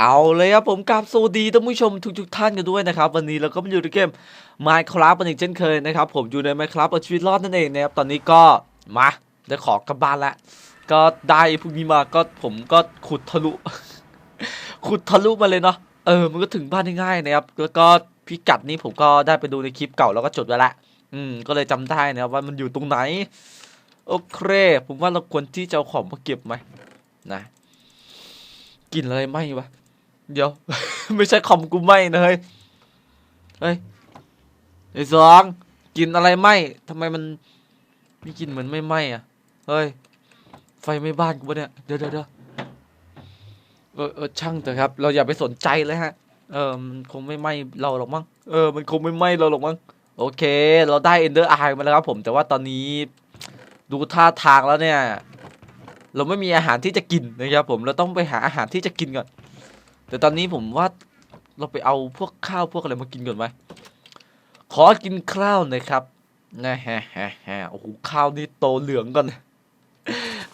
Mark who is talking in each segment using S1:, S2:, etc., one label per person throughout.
S1: เอาเลยครับผมกราบสวัสดีท่านผู้ชมทุกๆท่านกันด้วยนะครับ วันนี้เราก็มาอยู่ในเกม Minecraft กันอีกเช่นเคยนะครับ ผมอยู่ใน Minecraft เอาชีวิตรอดนั่นเองนะครับตอนนี้ก็มาได้ของกลับบ้านแล้วก็ได้พวกนี้มาก็ผมก็ขุดทะลุ ขุดทะลุมาเลยเนาะเออมันก็ถึงบ้านได้ง่ายนะครับแล้วก็พิกัดนี้ผมก็ได้ไปดูในคลิปเก่าแล้วก็จดไว้ละอืมก็เลยจำได้นะครับว่ามันอยู่ตรงไหนโอเค ผมว่าเราควรที่จะเอาของมาเก็บไหมนะกลินอะไรไหมวะ เดี๋ยว ไม่ใช่คอมกูไหมนะเฮ้ย เฮ้ยไอ้สองกินอะไรไหมทำไมมันมีกินเหมือนไม่ไหมอะ เฮ้ย ไฟไม่บ้านกูปะเนี่ยเดี๋ยวเดี๋ยวเดี๋ยวเออเออช่างเถอะครับ เราอย่าไปสนใจเลยฮะ เออมันคงไม่ไหมเราหรอกมั้ง เออ มันคงไม่ไหมเราหรอกมั้ง โอเค เราได้เอนเดอร์ไอมาแล้วครับผม แต่ว่าตอนนี้ดูท่าทางแล้วเนี่ย เราไม่มีอาหารที่จะกินนะครับผม เราต้องไปหาอาหารที่จะกินก่อน แต่ตอนนี้ผมว่าเราไปเอาพวกข้าวพวกอะไรมากินก่อนไหมขอกินข้าวหน่อยครับนะฮะฮะฮะโอ้โหข้าวนี่โตเหลืองก่อน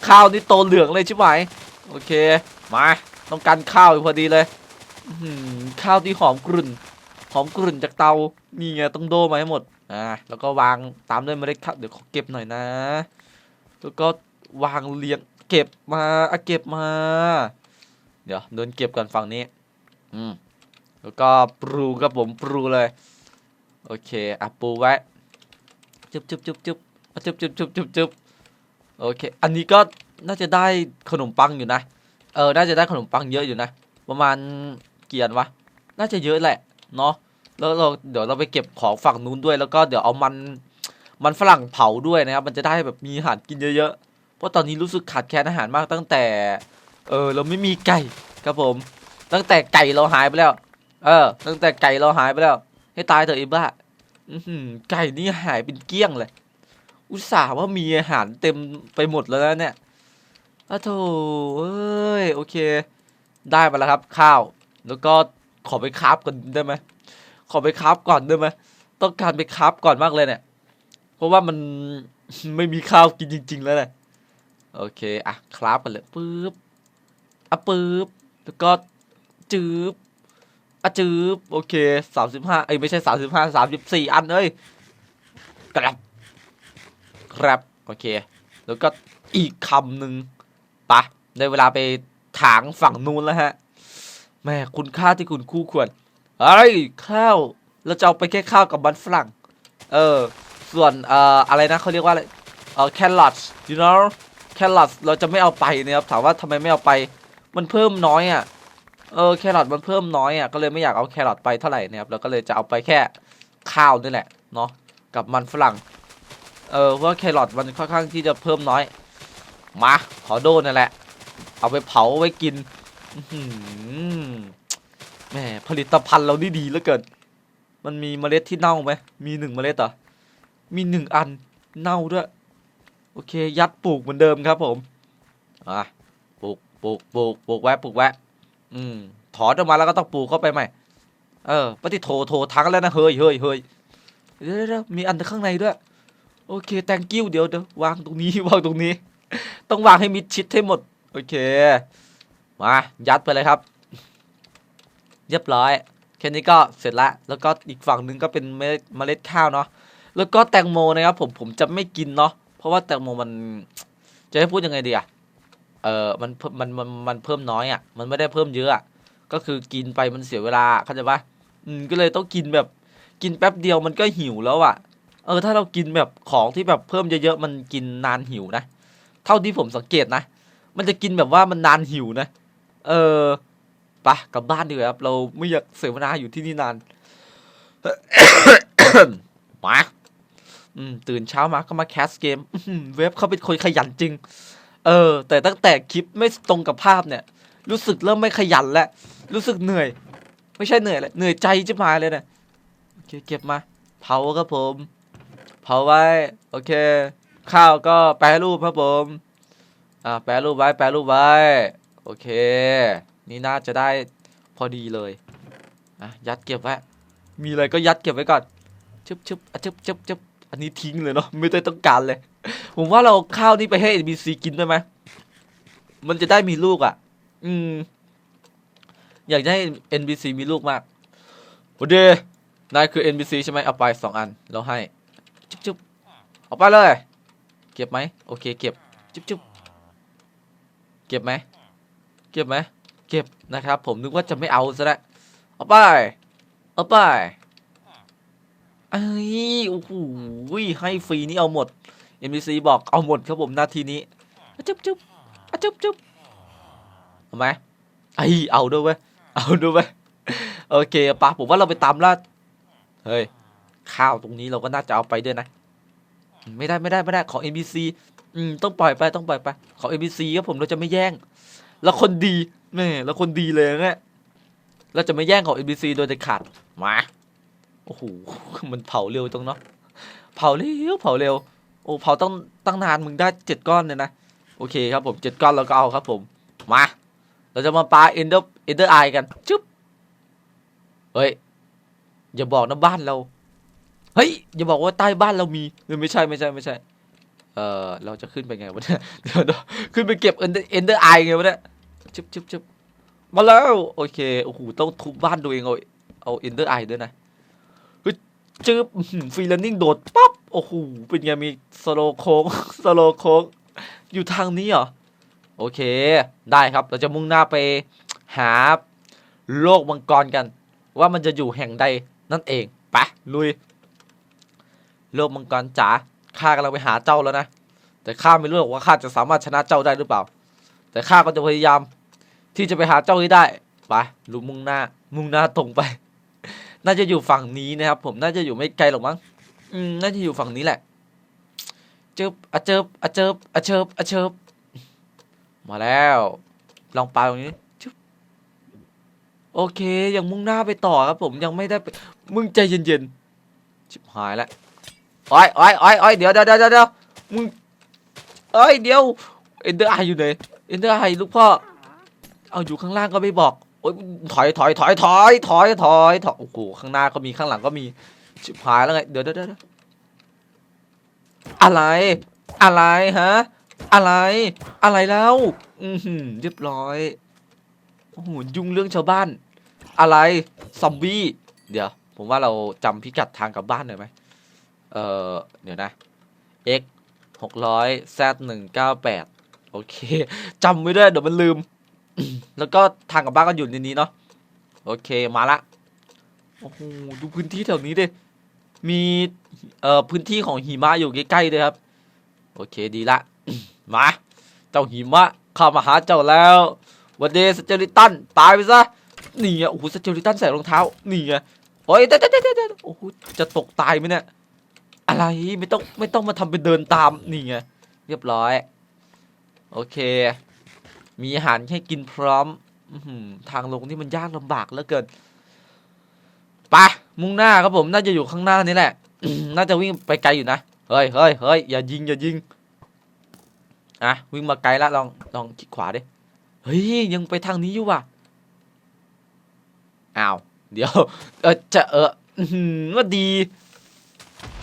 S1: ข้าวนี่โตเหลืองเลยใช่ไหมโอเค มาต้องการข้าวพอดีเลยข้าวที่หอมกรุ่น หอมกรุ่นจากเตานี่ไงต้องโดมาให้หมดอ่าแล้วก็วางตามด้วยเมล็ดข้าวเดี๋ยวขอเก็บหน่อยนะ แล้วก็วางเรียงเก็บมาอะเก็บมา เดี๋ยวเดินเก็บก่อนฝั่งนี้ อืม แล้วก็ปรูครับผมปรูเลย โอเคอะปูไว้จุบจุบจุบจุบจุบจุบจุบจุบจุบโอเค อันนี้ก็น่าจะได้ขนมปังอยู่นะ เออ น่าจะได้ขนมปังเยอะอยู่นะ ประมาณเกียนวะ น่าจะเยอะแหละ เนาะ แล้วเราเดี๋ยวเราไปเก็บของฝั่งนู้นด้วย แล้วก็เดี๋ยวเอามัน มันฝรั่งเผาด้วยนะครับ มันจะได้แบบมีอาหารกินเยอะๆ เพราะตอนนี้รู้สึกขาดแคลนอาหารมากตั้งแต่ เออ เราไม่มีไก่ครับผม ตั้งแต่ไก่เราหายไปแล้ว เออ ตั้งแต่ไก่เราหายไปแล้ว ให้ตายเถอะไอ้บ้าไก่นี่หายเป็นเกี้ยงเลย อุตส่าห์ว่ามีอาหารเต็มไปหมดแล้วนะเนี่ยอ้โถเอ้ย โอเค ได้มาแล้วครับ ข้าว แล้วก็ขอไปคราฟก่อนได้ไหม ขอไปคราฟก่อนได้ไหม ต้องการไปคราฟก่อนมากเลยเนี่ย เพราะว่ามันไม่มีข้าวกินจริง ๆ แล้วเนี่ยโอเค อะ คราฟกันเลยปึ๊บ อะปึ๊บแล้วก็จื๊บอะจื๊บโอเคสามสิบห้าเอ้ยไม่ใช่สามสิบห้าสามสิบสี่อันเอ้ยครับครับโอเค แล้วก็อีกคำหนึ่งปะได้เวลาไปถางฝั่งนู้นแล้วฮะแม่คุณค่าที่คุณคู่ควรเอ้ยข้าวเราจะเอาไปแค่ข้าวกับมันฝรั่ง เออ ส่วนเอ่ออะไรนะเขาเรียกว่าอะไรเออแครอท you know แครอทเราจะไม่เอาไปนะครับถามว่าทำไมไม่เอาไป มันเพิ่มน้อยอะเออแครอทมันเพิ่มน้อยอะก็เลยไม่อยากเอาแครอทไปเท่าไหร่นะครับเราก็เลยจะเอาไปแค่ข้าวนี่แหละเนาะกับมันฝรั่ง เออเพราะแครอทมันค่อนข้างที่จะเพิ่มน้อย มาขอโดนนั่นแหละ เอาไปเผาไว้กินอแหมผลิตภัณฑ์เรานี่ดีเหลือเกินมันมีเมล็ดที่เน่าไหมมีหนึ่งเมล็ดเหรอมีหนึ่งอันเน่าด้วย โอเค ยัดปลูกเหมือนเดิมครับผม อะ ปลูกปลูกปลูกปลูกไว้ปลูกไว้อืม ถอนออกมาแล้วก็ต้องปลูกเข้าไปใหม่ เออปฏิโทโททั้งแล้วนะเฮ้ยเฮ้ยเฮ้ยเดี๋ยวเดี๋ยวมีอันข้างในด้วย โอเค thank you เดี๋ยวเดี๋ยววางตรงนี้วางตรงนี้ ต้องวางให้มิดชิดให้หมด โอเค มา ยัดไปเลยครับ เรียบร้อยแค่นี้ก็เสร็จละแล้วก็อีกฝั่งนึงก็เป็นเมล็ดเมล็ดข้าวเนาะแล้วก็แตงโมนะครับผมผมจะไม่กินเนาะเพราะว่าแตงโมมันจะให้พูดยังไงดีอะ เออมันเพิ่มมันมันมันเพิ่มน้อยอะมันไม่ได้เพิ่มเยอะอะก็คือกินไปมันเสียเวลาเข้าใจปะอืมก็เลยต้องกินแบบกินแป๊บเดียวมันก็หิวแล้วอะเออ ถ้าเรากินแบบของที่แบบเพิ่มเยอะๆมันกินนานหิวนะเท่าที่ผมสังเกตนะ มันจะกินแบบว่ามันนานหิวนะ เออไปะกลับบ้านดีกว่าครับ เราไม่อยากเสวนาอยู่ที่นี่นานมาอืมตื่นเช้ามาก็มาแคสเกมเว็บเขาเป็นคนขยันจริง เออ แต่ตั้งแต่คลิปไม่ตรงกับภาพเนี่ย รู้สึกเริ่มไม่ขยันแล้ว รู้สึกเหนื่อย ไม่ใช่เหนื่อยเลยเหนื่อยใจจะมาเลยเนี่ยโอเคเก็บมา เผาครับผม เผาไว้ โอเค ข้าวก็แปรรูปครับผม อ่า แปรรูปไว้ แปรรูปไว้ โอเค นี่น่าจะได้พอดีเลย อะ ยัดเก็บไว้ มีอะไรก็ยัดเก็บไว้ก่อน ชึบชึบอะชึบชึบชึบอันนี้ทิ้งเลยเนาะ ไม่ได้ต้องการเลย ผมว่าเราข้าวนี่ไปให้ NBC กินได้ไหมมันจะได้มีลูกอะ อืม อยากให้ NPC มีลูกมากโอเดนายคือ NPC ใช่ไหมเอาไปสองอันเราให้ จุ๊บจุ๊บเอาไปเลย เก็บไหม โอเค เก็บ จุ๊บจุ๊บเก็บไหม เก็บไหม เก็บนะครับ ผมนึกว่าจะไม่เอาซะแล้วเอาไป เอาไป เอ้ย โอ้โหให้ฟรีนี่เอาหมด NPC บอกเอาหมดครับผมนาทีนี้จุ๊บจุ๊บจุ๊บจุ๊บเอาไหมไอเอาด้วยเว้ยเอาด้วยเว้ยโอเคปะผมว่าเราไปตามล่าเฮ้ยข้าวตรงนี้เราก็น่าจะเอาไปด้วยนะ ไม่ได้ไม่ได้ไม่ได้ของ NPC อืมต้องปล่อยไปต้องปล่อยไปของ NPC ครับผมเราจะไม่แย่งเราคนดีแม่เราคนดีเลยเนี่ยเราจะไม่แย่งของ NPC โดยเด็ดขาดมาโอ้โหมันเผาเร็วตรงเนาะเผาเร็วเผาเร็ว โอ้เผาต้องตั้งนานมึงได้เจ็ดก้อนเลยนะ โอเคครับผมเจ็ดก้อนเราก็เอาครับผม มา เราจะมาปลาเอนเดอร์เอนเดอร์ไอกันจุ๊บเฮ้ย อย่าบอกนะบ้านเรา เฮ้ย อย่าบอกว่าใต้บ้านเรามีเออไม่ใช่ไม่ใช่ไม่ใช่ เออเราจะขึ้นไปไงวะเนี่ยเดี๋ยวเดี๋ยวขึ้นไปเก็บเอนเดอร์เอนเดอร์ไอไงวะเนี่ยจุ๊บจุ๊บจุ๊บมาแล้วโอเคโอ้โหต้องทุบบ้านตัวเองเอาเอาเอนเดอร์ไอด้วยนะเฮ้ยจึ๊บฟรีแลนนิ่งโดดปั๊บ โอ้โหเป็นไงมีสโลโค้งสโลโค้งอยู่ทางนี้เหรอ โอเค ได้ครับเราจะมุ่งหน้าไปหาโลกมังกรกัน ว่ามันจะอยู่แห่งใดนั่นเองไปลุย โลกมังกรจ๋าข้ากำลังไปหาเจ้าแล้วนะ แต่ข้าไม่รู้หรอกว่าข้าจะสามารถชนะเจ้าได้หรือเปล่า แต่ข้าก็จะพยายามที่จะไปหาเจ้าให้ได้ไปลุมุ่งหน้า มุ่งหน้าตรงไป น่าจะอยู่ฝั่งนี้นะครับ ผมน่าจะอยู่ไม่ไกลหรอกมั้ง อืมน่าจะอยู่ฝั่งนี้แหละ เจิบอะเจิบอะเจิบอะเจิบอะเจิบมาแล้ว ลองปาตรงนี้จุ๊บโอเค ยังมุ่งหน้าไปต่อครับผมยังไม่ได้ไปมึงใจเย็นๆ ชิบหายแล้วอ้อยอ้อยอ้อยอ้อยเดี๋ยวเดี๋ยวเดี๋ยวเดี๋ยวมึงเอ้ยเดี๋ยวเอ็นเดอร์ไออยู่ไหนเอ็นเดอร์ไอลูกพ่อ เอาอยู่ข้างล่างก็ไม่บอกโอ้ยถอยถอยถอยถอยถอยถอยถอยโอ้โหข้างหน้าก็มีข้างหลังก็มี ชิบหายแล้วไง เดี๋ยวเดี๋ยวเอะไร อะไรฮะ อะไร อะไรแล้ว อือหือเรียบร้อย โอ้โห ยุ่งเรื่องชาวบ้าน อะไร ซอมบี้ เดี๋ยว ผมว่าเราจำพิกัดทางกลับบ้านหน่อยไหมเออเดี๋ยวนะ x หกร้อย z หนึ่งเก้าแปดโอเคจำไม่ได้เดี๋ยวมันลืม แล้วก็ทางกลับบ้านก็อยู่ในนี้เนาะ โอเคมาละ โอ้โห ดูพื้นที่แถวนี้ดิ มีเอ่อพื้นที่ของหิมะอยู่ใกล้ๆด้วยครับ โอเคดีละ มา เจ้าหิมะเข้ามาหาเจ้าแล้ว วันเดย์สเจอริตันตายไปซะนี่ไงโอ้โหสเจอริตันใส่รองเท้านี่ไงโอ้ยเดี๋ยวเดี๋ยวเดี๋ยวเดี๋ยวโอ้โหจะตกตายไหมเนี่ยอะไรไม่ต้องไม่ต้องมาทำเป็นเดินตามนี่ไงเรียบร้อย โอเค มีอาหารให้กินพร้อมอืทางลงนี่มันยากลำบากเหลือเกินไป มุ่งหน้าครับผมน่าจะอยู่ข้างหน้านี่แหละ น่าจะวิ่งไปไกลอยู่นะเฮ้ยเฮ้ยเฮ้ยอย่ายิงอย่ายิงอะวิ่งมาไกลละลองลองคลิกขวาดิเฮ้ยยังไปทางนี้อยู่ว่ะอ้าวเดี๋ยวเออจะเออว่าดี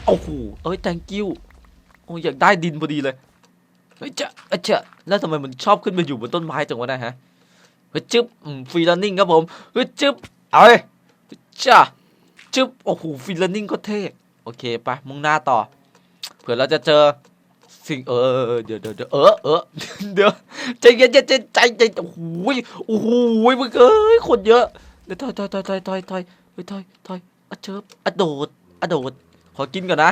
S1: โอ้โหเอ้ย thank you โอ้ยอยากได้ดินพอดีเลยเฮ้ยจะเอ้ยจะแล้วทำไมมันชอบขึ้นมาอยู่บนต้นไม้จังวะนะฮะเฮ้ยจึ๊บฟรีแลนนิ่งครับผมเฮ้ยจึ๊บเอาเลยจ้า จึ๊บโอ้โหฟรีแลนนิ่งก็เท่โอเคไปมุ่งหน้าต่อ เผื่อเราจะเจอสิ่งเออเออเอเดี๋ยวเดี๋ยวเออเออเดี๋ยวใจเย็นใจใจใจใจโอ้โหโอ้โหมึงเอ้ยคนเยอะเดี๋ยวถอยถอยถอยถอยถอยถอยถอยถอยอะเชิบอะโดดอะโดดขอกินก่อนนะ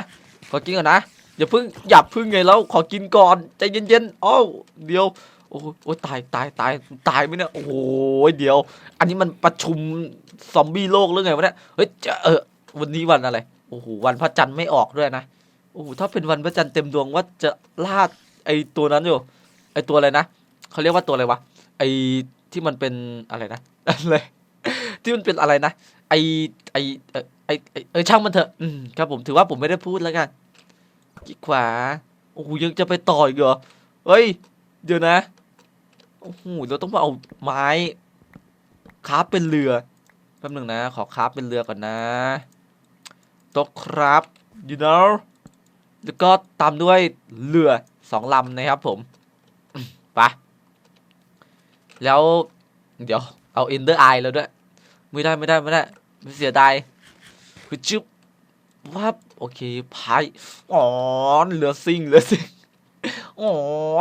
S1: ขอกินก่อนนะอย่าเพึ่งอย่าเพึ่งไงแล้วขอกินก่อนใจเย็นๆอ้าวเดี๋ยว โอ้โหโอ้ตายตายตายตายไหมเนี่ยโอ้โหเดี๋ยว อันนี้มันประชุมซอมบี้โลกหรือไงวะเนี่ยเฮ้ยจะเออวันนี้วันอะไรโอ้โหวันพระจันทร์ไม่ออกด้วยนะโอ้โหถ้าเป็นวันพระจันทร์เต็มดวงว่าจะล่าไอตัวนั้นอยู่ไอตัวอะไรนะเขาเรียกว่าตัวอะไรวะไอที่มันเป็นอะไรนะอะไรที่มันเป็นอะไรนะไอไอไอไอช่างมันเถอะอืมครับผมถือว่าผมไม่ได้พูดแล้วกันขี้ขวาโอ้โหยังจะไปต่ออีกเหรอเฮ้ยเดี๋ยวนะ โอ้โหเราต้องมาเอาไม้คราฟเป็นเรือแป๊บหนึ่งนะ ขอคราฟเป็นเรือก่อนนะต๊ะครับ you know แล้วก็ตามด้วยเรือสองลำนะครับผมไปะแล้วเดี๋ยวเอาเอนเดอร์ไอแล้วด้วย ไม่ได้ไม่ได้ไม่ได้ไม่เสียดายคือจึ๊บวับโอเคพายอ๋อเหลือซิงเหลือซิง อ๋อ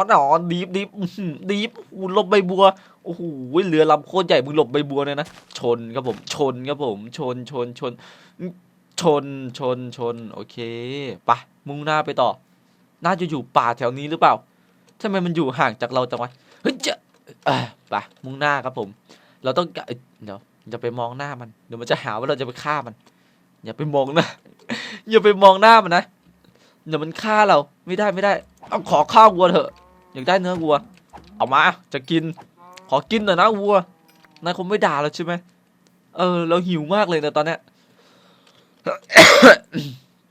S1: หนอดีฟดีฟอื้อหือดีฟหลบใบบัว โอ้โห เรือลำโคตรใหญ่ มึงหลบใบบัวเลยนะ ชนครับผม ชนครับผม ชน ชน ชน ชน ชน ชน โอเคไปะ มุ่งหน้าไปต่อ น่าจะอยู่ป่าแถวนี้หรือเปล่าทำไมมันอยู่ห่างจากเราจังวะ เฮ้ยจะเอ่อไปะ มุ่งหน้าครับผม เราต้องเอ้ยเดี๋ยวอย่าไปมองหน้ามัน เดี๋ยวมันจะหาว่าเราจะไปฆ่ามัน อย่าไปมองหน้า อย่าไปมองหน้ามันนะ เดี๋ยวมันฆ่าเรา ไม่ได้ไม่ได้ เอาขอข้าววัวเถอะอยากได้เนื้อวัว เอามาจะกิน ขอกินหน่อยนะวัวนายคงไม่ด่าเราใช่ไหมเออ เราหิวมากเลยนะตอนเนี้ย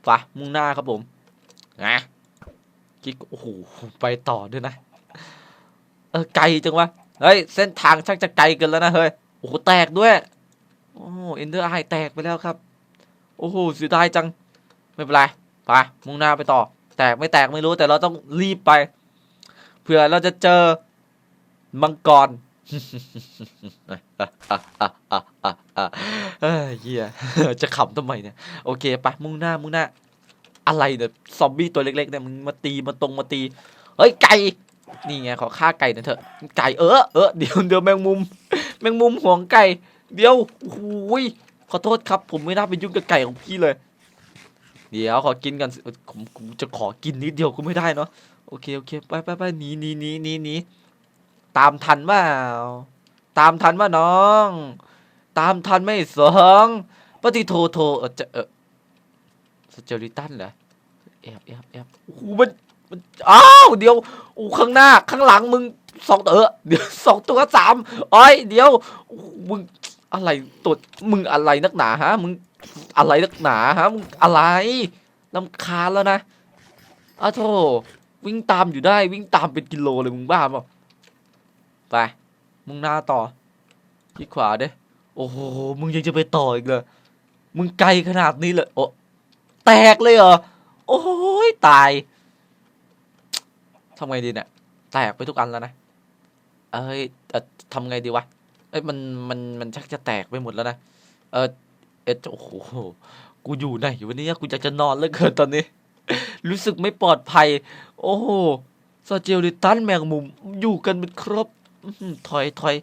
S1: ฝะมุ่งหน้าครับผมนะกิ๊กโอ้โหไปต่อด้วยนะ เออไกลจังวะเฮ้ยเส้นทางชักจะไกลเกันแล้วนะเฮ้ยโอ้โหแตกด้วยโอ้เอ็นเดอร์ไอแตกไปแล้วครับ โอ้โหเสียดายจัง ไม่เป็นไรไปมุ่งหน้าไปต่อ แตกไม่แตกไม่รู้แต่เราต้องรีบไปเผื่อเราจะเจอมังกรเอ้ยเหี้ยจะขำทำไมเนี่ย โอเคไปมุ่งหน้ามุ่งหน้า อะไรเนี่ยซอมบี้ตัวเล็กๆเนี่ยมึงมาตีมาตรงมาตี เฮ้ยไก่นี่ไงขอฆ่าไก่หน่อยเถอะไก่เออเออเดี๋ยวเดี๋ยวแมงมุม แมงมุมห่วงไก่ เดี๋ยวโอ้ยขอโทษครับ ผมไม่น่าไปยุ่งกับไก่ของพี่เลย เดี๋ยวขอกินกันผมผมจะขอกินนิดเดียวก็ไม่ได้เนาะโอเคโอเคไปไปไปหนีหนีหนีหนีหนีตามทันว่าตามทันว่าน้อง ตามทันไม่สองปฏิโทโทเออจะเออสเจอริตันเหรอแอบแอบแอบโอ้โหมันมันอ้าวเดี๋ยวโอ้ข้างหน้าข้างหลังมึงสองตัวเออเดี๋ยวสองตัวสามอ้อยเดี๋ยวโอ้โหมึง อะไรตัวมึงอะไรนักหนาฮะมึงอะไรนักหนาฮะมึงอะไรลำคาญแล้วนะอ้าวโธ่วิ่งตามอยู่ได้วิ่งตามเป็นกิโลเลยมึงบ้าเปล่าไปมึงหน้าต่อที่ขวาเด้โอ้โหมึงยังจะไปต่ออีกเลยมึงไกลขนาดนี้เลยโอ้แตกเลยเหรอโอ้ยตายทำไงดีเนี่ยแตกไปทุกอันแล้วนะเอ้ยเอ่อทำไงดีวะ เอ้ยมันมันมันชักจะแตกไปหมดแล้วนะเออเอ็ดโอ้โหกูอยู่ไหนวันนี้กูอยากจะนอนเหลือเกินตอนนี้ รู้สึกไม่ปลอดภัย โอ้โหซาเจลลิตันแมงมุมอยู่กันเป็นครบถอยถอย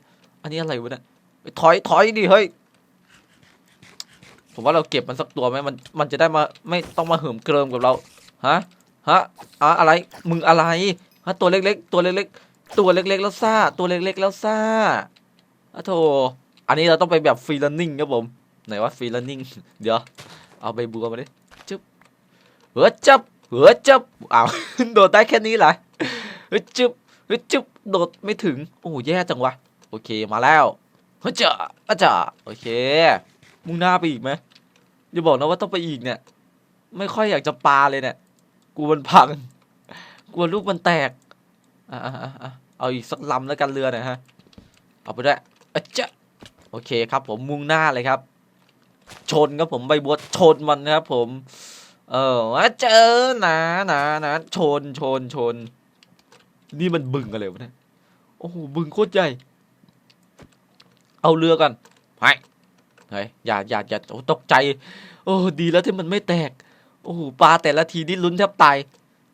S1: อันนี้อะไรวะเนี่ยถอยถอยดิเฮ้ยผมว่าเราเก็บมันสักตัวไหมมันมันจะได้มาไม่ต้องมาเหิมเกริมกับเราฮะฮะอะอะไรมึงอะไรฮะตัวเล็กๆตัวเล็กๆตัวเล็กๆแล้วซ่าตัวเล็กๆแล้วซ่า อะโถอันนี้เราต้องไปแบบฟรีแลนนิ่งครับผม ไหนว่าฟรีแลนนิ่ง เดี๋ยว เอาใบบัวมาดิจึ๊บเหือจับเหือจับอ้าวโดดได้แค่นี้เหรอเฮ้ยจึ๊บเฮ้ยจึ๊บโดดไม่ถึง โอ้แย่จังวะ โอเคมาแล้วเฮ้ยจ้าอาจ้าโอเค มุ่งหน้าไปอีกไหมอย่าบอกนะว่าต้องไปอีกเนี่ย ไม่ค่อยอยากจะปาเลยเนี่ยกลัวมันพังกลัวลูกมันแตก อะอะอะเอาอีกสักลำแล้วกันเรือหน่อยฮะ เอาไปด้วย อาจ้าโอเคครับผมมุ่งหน้าเลยครับ ชนครับผมใบบัวชนมันนะครับ ผม เออเจอนะนะนะชนชนชน นี่มันบึงอะไรวะเนี่ยโอ้โหบึงโคตรใหญ่เอาเรือก่อนไปเฮ้ยอย่าอย่าอย่าตกใจ โอ้ดีแล้วที่มันไม่แตก โอ้โหปลาแต่ละทีนี่ลุ้นแทบตาย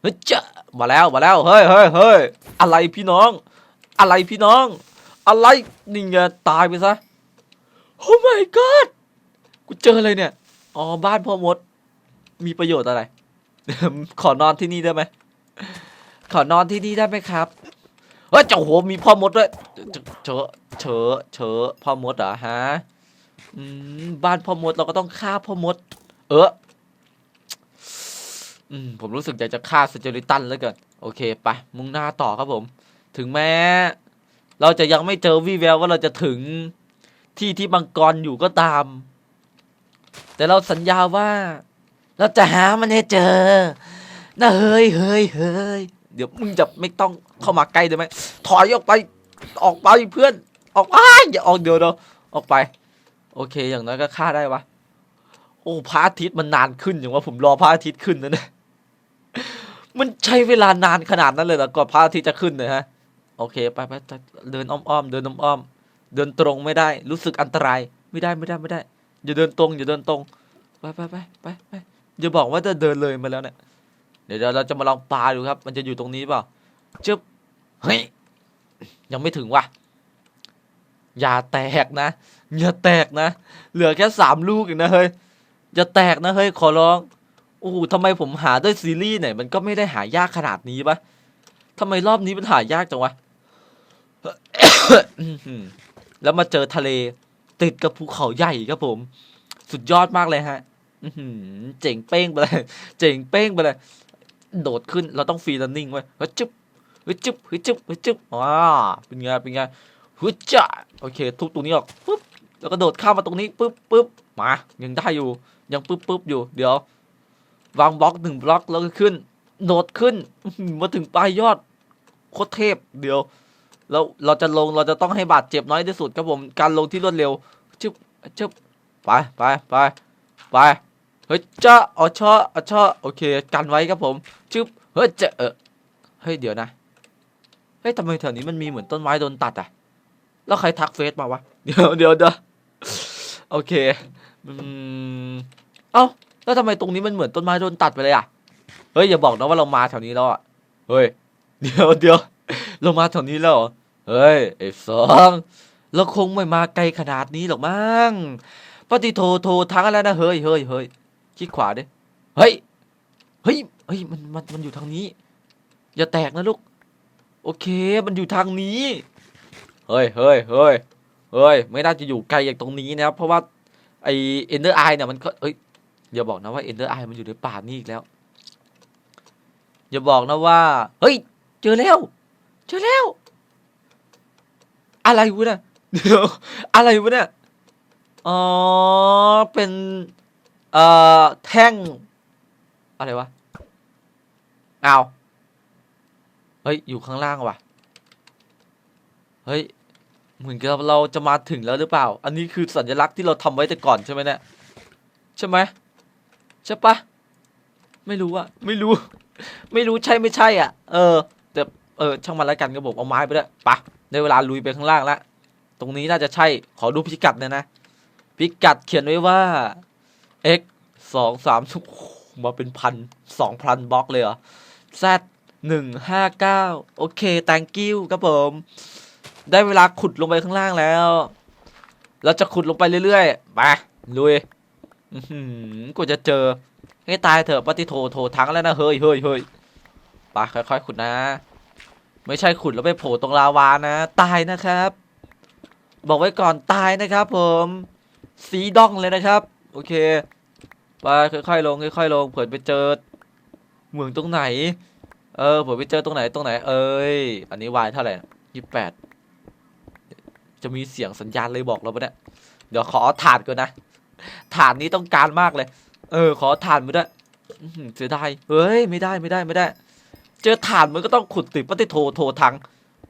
S1: เฮ้ยเจ้ามาแล้วมาแล้วเฮ้ยเฮ้ยเฮ้ยอะไรพี่น้อง อะไรพี่น้อง อะไรนี่ไงตายไปซะ โอ้ my god กูเจออะไรเนี่ย อ๋อ บ้านพ่อมด มีประโยชน์อะไร ขอนอนที่นี่ได้ไหม ขอนอนที่นี่ได้ไหมครับ เฮ้ยเจ้าโหมีพ่อมดด้วยเจอเฉอเฉอพ่อมดเหรอฮะบ้านพ่อมดเราก็ต้องฆ่าพ่อมด เออผมรู้สึกอยากจะฆ่าสเจริตันแล้วเกินโอเคไปมุ่งหน้าต่อครับผม ถึงแม้ เราจะยังไม่เจอวี่แววว่าเราจะถึงที่ที่มังกรอยู่ก็ตาม แต่เราสัญญาว่า เราจะหามันให้เจอนะเฮ้ยเฮ้ยเฮ้ยเดี๋ยวมึงจะไม่ต้องเข้ามาใกล้ได้ไหมถอยออกไปออกไปเพื่อน ออกไปอย่าออกเดี๋ยวเดี๋ยวออกไป โอเค อย่างน้อยก็ฆ่าได้วะโอ้พระอาทิตย์มันนานขึ้นอย่างว่าผมรอพระอาทิตย์ขึ้นนะเนี่ยมันใช้เวลานานขนาดนั้นเลยเหรอก่อนพระอาทิตย์จะขึ้นเลยฮะ โอเคไปไปเดินอ้อมๆเดินอ้อมๆเดินตรงไม่ได้ รู้สึกอันตรายไม่ได้ไม่ได้ไม่ได้อย่าเดินตรงอย่าเดินตรงไปไปไปไปไปอย่าบอกว่าจะเดินเลยมาแล้วเนี่ยเดี๋ยวเราจะมาลองปลาดูครับ มันจะอยู่ตรงนี้เปล่าจึ๊บเฮ้ยยังไม่ถึงว่ะอย่าแตกนะอย่าแตกนะ เหลือแค่สามลูกเองนะเฮ้ยอย่าแตกนะเฮ้ยขอร้องโอ้โหทำไมผมหาด้วยซีรีส์ไหนมันก็ไม่ได้หายากขนาดนี้ปะทำไมรอบนี้มันหายากจังวะ แล้วมาเจอทะเล ติดกับภูเขาใหญ่ครับผม สุดยอดมากเลยฮะเจ๋งเป้งไปเลยเจ๋งเป้งไปเลยโดดขึ้นเราต้องฟรีลันนิ่งไว้ฮ้ยจึ๊บฮ้ยจึ๊บฮ้ยจึ๊บฮ้ยจึ๊บว้าเป็นไงเป็นไงฮึจ้าโอเค ทุบตรงนี้ออกปุ๊บแล้วก็โดดข้ามมาตรงนี้ปุ๊บปุ๊บมายังได้อยู่ ยังปุ๊บปุ๊บอยู่ เดี๋ยว วางบล็อกหนึ่งบล็อกแล้วก็ขึ้นโดดขึ้นมาถึงปลายยอดโคตรเทพเดี๋ยว แล้วเราจะลงเราจะต้องให้บาดเจ็บน้อยที่สุดครับผมการลงที่รวดเร็วจึ๊บจึ๊บไปไปไปไปเฮ้ยจ้าอ๋อชออ๋อช่อโอเคกันไว้ครับผมจึ๊บเฮ้ยจะเออเฮ้ยเดี๋ยวนะเฮ้ยทำไมแถวนี้มันมีเหมือนต้นไม้โดนตัดอะแล้วใครทักเฟซมาวะเดี๋ยวเดี๋ยวเดี๋ยวโอเคอืมเอ้าแล้วทำไมตรงนี้มันเหมือนต้นไม้โดนตัดไปเลยอะเฮ้ยอย่าบอกนะว่าเรามาแถวนี้แล้วอะเฮ้ยเดี๋ยวเดี๋ยว เรามาแถวนี้แล้วเหรอเฮ้ยไอ้สองเราคงไม่มาไกลขนาดนี้หรอกมั้งปฏิโทโททั้งอะไรนะเฮ้ยเฮ้ยเฮ้ยคิดขวาดิเฮ้ยเฮ้ยเฮ้ยมันมันมันอยู่ทางนี้ อย่าแตกนะลูก โอเค มันอยู่ทางนี้ เฮ้ยเฮ้ยเฮ้ยเฮ้ยไม่น่าจะอยู่ไกลอย่างตรงนี้นะครับเพราะว่าไอเอ็นเดอร์ไอเนี่ยมันก็เอ้ยอย่าบอกนะว่าเอ็นเดอร์ไอมันอยู่ในป่านี่อีกแล้ว อย่าบอกนะว่า เฮ้ย เจอแล้ว จอแล้ว อะไรวะเนี่ยเดี๋ยวอะไรวะเนี่ยอ๋อเป็นเอ่อแท่ง อะไรวะเอาเฮ้ย อยู่ข้างล่างว่ะ เฮ้ย เหมือนกับเราจะมาถึงแล้วหรือเปล่า อันนี้คือสัญลักษณ์ที่เราทำไว้แต่ก่อนใช่ไหมเนี่ย ใช่ไหมใช่ปะ ไม่รู้อะไม่รู้ ไม่รู้ใช่ไม่ใช่อะ เออ เออช่างมันแล้วกันก็บอกเอาไม้ไปด้วยปะในเวลาลุยไปข้างล่างแล้วตรงนี้น่าจะใช่ขอดูพิกัดหน่ยนะพิกัดเขียนไว้ว่า x สองสามมาเป็นพันสองพันบล็อกเลยเหรอ z หนึ่งห้าเก้าโอเค thank you ครับผม ได้เวลาขุดลงไปข้างล่างแล้ว เราจะขุดลงไปเรื่อยๆไปลุยกว่าจะเจอ ให้ตายเถอะปฏิโทโททั้งแล้วนะ เฮ้ยเฮ้ยเฮ้ยไปค่อยๆขุดนะ ไม่ใช่ขุดแล้วไปโผล่ตรงลาวานะ ตายนะครับ บอกไว้ก่อนตายนะครับ ผมสีดองเลยนะครับ โอเคไปค่อยๆลงค่อยๆลงเผื่อไปเจอเหมืองตรงไหน เออเผื่อไปเจอตรงไหนตรงไหน เอ้ยอันนี้วายเท่าไหร่ยี่แปดจะมีเสียงสัญญาณเลยบอกเราปะเนี่ยเดี๋ยวขอเอาถ่านก่อนนะถ่านนี้ต้องการมากเลย เออ ขอถ่านมาด้วยเสียดายเฮ้ยไม่ได้ไม่ได้ไม่ได้ เจอถ่านมันก็ต้องขุดติดปฏิโทโททัง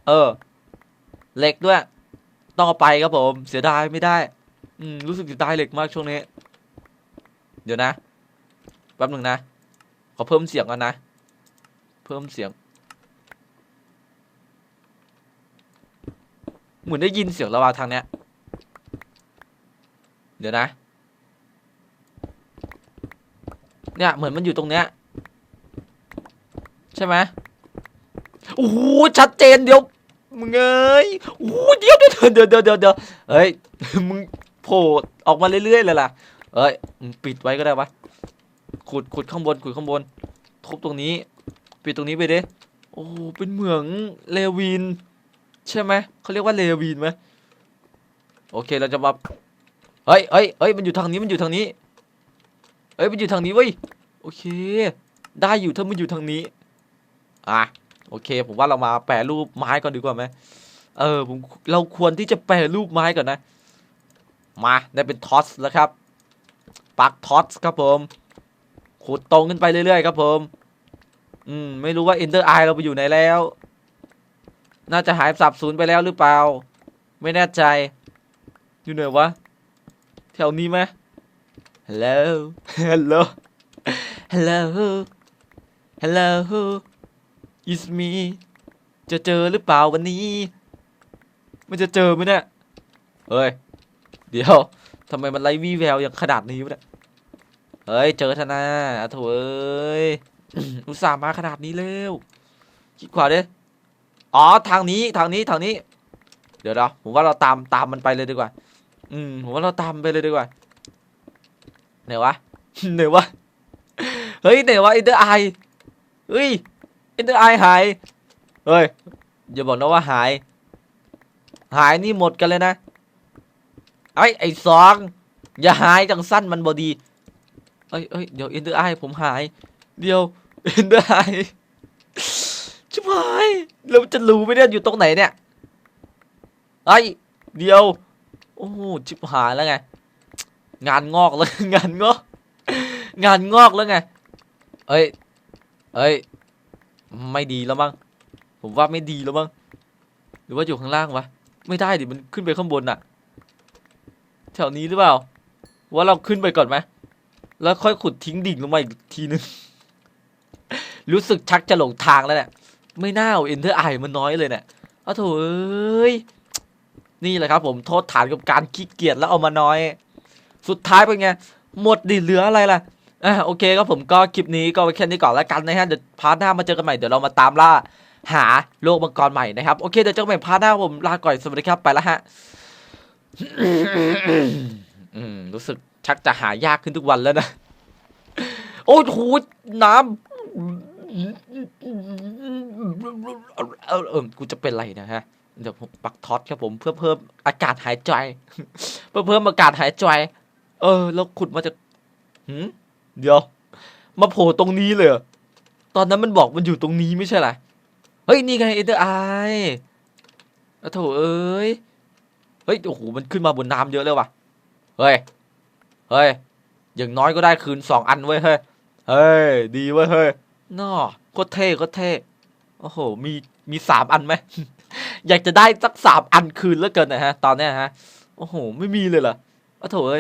S1: เออเหล็กด้วย ต้องเอาไปครับผม เสียดายไม่ได้ อืมรู้สึกเสียดายเหล็กมากช่วงนี้ เดี๋ยวนะแป๊บหนึ่งนะ ขอเพิ่มเสียงก่อนนะ เพิ่มเสียง เหมือนได้ยินเสียงระวาทางเนี้ย เดี๋ยวนะ เนี่ยเหมือนมันอยู่ตรงเนี้ย ช่ไหมโอ้โหชัดเจนเดี๋ยวมึงเอ้ยโอ้โหเดี๋ยวเดี๋ยวเดี๋ยวเดี๋ยวเดี๋ยวเดี๋ยวเฮ้ยมึงโผล่ออกมาเรื่อยๆเลยล่ะเอ้ยมึงปิดไว้ก็ได้วะขุดขุดข้างบนขุดข้างบนทุบตรงนี้ ปิดตรงนี้ไปดิโอ้โหเป็นเหมืองเลวิน ใช่ไหมเขาเรียกว่าเลวินไหมโอเคเราจะมาเฮ้ยเฮ้ยเฮ้ยมันอยู่ทางนี้มันอยู่ทางนี้เฮ้ยมันอยู่ทางนี้เว้ยโอเค ได้อยู่ถ้ามันอยู่ทางนี้ อะโอเค ผมว่าเรามาแปรรูปไม้ก่อนดีกว่าไหมเออผมเราควรที่จะแปรรูปไม้ก่อนนะ มาได้เป็นทอสแล้วครับปักทอสครับผมขุดตรงขึ้นไปเรื่อยๆครับผม อืม ไม่รู้ว่า Ender Eye เราไปอยู่ไหนแล้ว น่าจะหายสับสูญไปแล้วหรือเปล่า ไม่แน่ใจ อยู่ไหนวะ แถวนี้ไหม Hello Hello Hello Hello It's me จะเจอหรือเปล่าวันนี้ มันจะเจอไหมเนี่ยเฮ้ย เดี๋ยวทำไมมันไร้วี่แววอย่างขนาดนี้วะเนี่ยเฮ้ย เจอธนาโถเอ้ยอุตส่าห์มาขนาดนี้เร็วคิดขวาดิอ๋อทางนี้ทางนี้ทางนี้ เดี๋ยวเราผมว่าเราตามตามมันไปเลยดีกว่า อืมผมว่าเราตามไปเลยดีกว่าไหนวะไหนวะเฮ้ยไหนวะอินเตอร์ไอเฮ้ย อินเตอร์ไอหาย เฮ้ย อย่าบอกนะว่าหาย หายนี่หมดกันเลยนะ ไอ้ไอ้สองอย่าหายจังสั้นมันบอดี เอ้ยเอ้ยเดี๋ยวอินเตอร์ไอผมหาย เดี๋ยวอินเตอร์ไอชิบหายเราจะรู้ไหมเนี่ยอยู่ตรงไหนเนี่ย ไอ้เดี๋ยว โอ้ชิบหายแล้วไง งานงอกแล้วงานงอก งานงอกแล้วไง เอ้ย เอ้ย ไม่ดีแล้วมั้งผมว่าไม่ดีแล้วมั้งหรือว่าอยู่ข้างล่างวะไม่ได้ดิมันขึ้นไปข้างบนน่ะแถวนี้หรือเปล่า ว่าเราขึ้นไปก่อนไหมแล้วค่อยขุดทิ้งดิ่งลงมาอีกทีนึงรู้สึกชักจะหลงทางแล้วเนี่ยไม่น่าเอาเอนเตอร์ไอมันน้อยเลยเนี่ยอ้าวโถเอ้ยนี่แหละครับ ผมโทษฐานกับการขี้เกียจแล้วเอามาน้อย สุดท้ายเป็นไงหมดดิเหลืออะไรล่ะ อะโอเคครับผมก็คลิปนี้ก็แค่นี้ก่อนแล้วกันนะฮะเดี๋ยวพาร์ทหน้ามาเจอกันใหม่เดี๋ยวเรามาตามล่าหาโลกมังกรใหม่นะครับโอเคเดี๋ยวเจอกันใหม่พาร์ทหน้าผมลาก่อนสวัสดีครับไปแล้วฮะรู้สึกชักจะหายากขึ้นทุกวันแล้วนะโอ้โหน้ำเออเออเออกูจะเป็นไรนะฮะเดี๋ยวผมปักท็อตครับผมเพื่อเพิ่มอากาศหายใจ เพื่อเพิ่มอากาศหายใจ เออ แล้วขุดมาจากหืม เดี๋ยว มาโผล่ตรงนี้เลย ตอนนั้นมันบอกมันอยู่ตรงนี้ไม่ใช่เหรอเฮ้ย นี่ไงเอเดอร์ไอโอ้โถเอ้ย เฮ้ย โอ้โห มันขึ้นมาบนน้ำเยอะเลยว่ะ เฮ้ย เฮ้ย อย่างน้อยก็ได้คืนสองอันเว้ย เฮ้ย เฮ้ย ดีเว้ย เฮ้ยน่อโคตรเท่โคตรเท่ โอ้โห มี มีสามอันไหม อยากจะได้สักสามอันคืนแล้วเกินนะฮะ ตอนเนี้ยฮะ โอ้โห ไม่มีเลยเหรอโอ้โถเอ้ย